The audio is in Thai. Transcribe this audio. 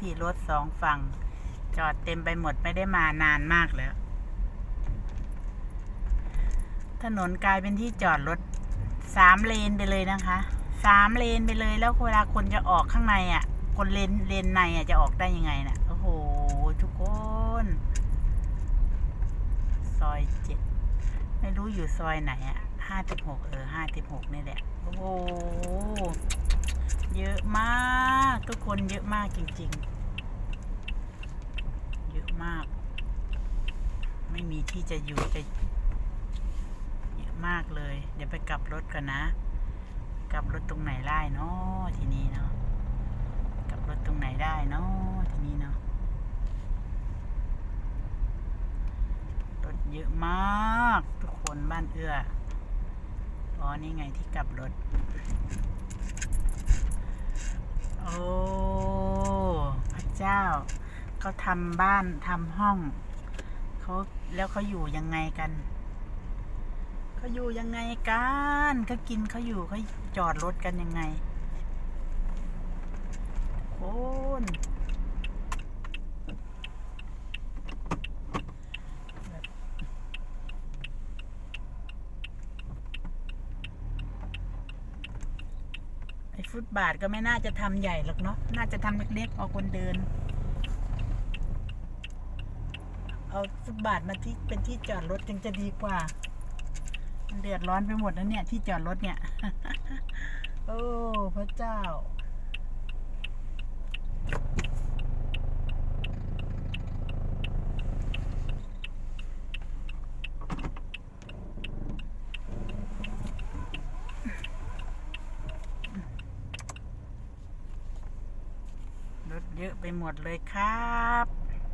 ที่รถสองฝั่ง จอดเต็มไปหมดไม่ได้มานานมากแล้ว ถนนกลายเป็นที่จอดรถสามเลนไปเลยนะคะสามเลนไปเลยแล้วเวลาคนจะออกข้างในอะ คนเลนเลนในอะจะออกได้ยังไงน่ะโอ้โหทุกคนซอยเจ็ดไม่รู้อยู่ซอยไหนอะห้าสิบหกเออห้าสิบหกนี่แหละโอ้โหเยอะมาก ทุกคนเยอะมากจริง ๆ มาก ไม่มีที่จะอยู่จะเยอะมากเลย เดี๋ยวไปกลับรถก่อนนะ กลับรถตรงไหนได้เนาะทีนี้เนาะกลับรถตรงไหนได้เนาะทีนี้เนาะรถเยอะมาก ทุกคนบ้านเอื้ออ๋อนี่ไงที่กลับรถ โอ้พระเจ้า เขาทำบ้านทำห้องเขาแล้วเขาอยู่ยังไงกันเขาอยู่ยังไงกันเขากินเขาอยู่เขาจอดรถกันยังไงโคนไอ้ฟุตบาทก็ไม่น่าจะทำใหญ่หรอกเนาะน่าจะทำเล็กๆเอาคนเดิน เอาฟุตบาทมาที่เป็นที่จอดรถจึงจะดีกว่ามันเดือดร้อนไปหมดแล้วเนี่ย ที่จอดรถเนี่ย โอ้พระเจ้ารถเยอะไปหมดเลยครับ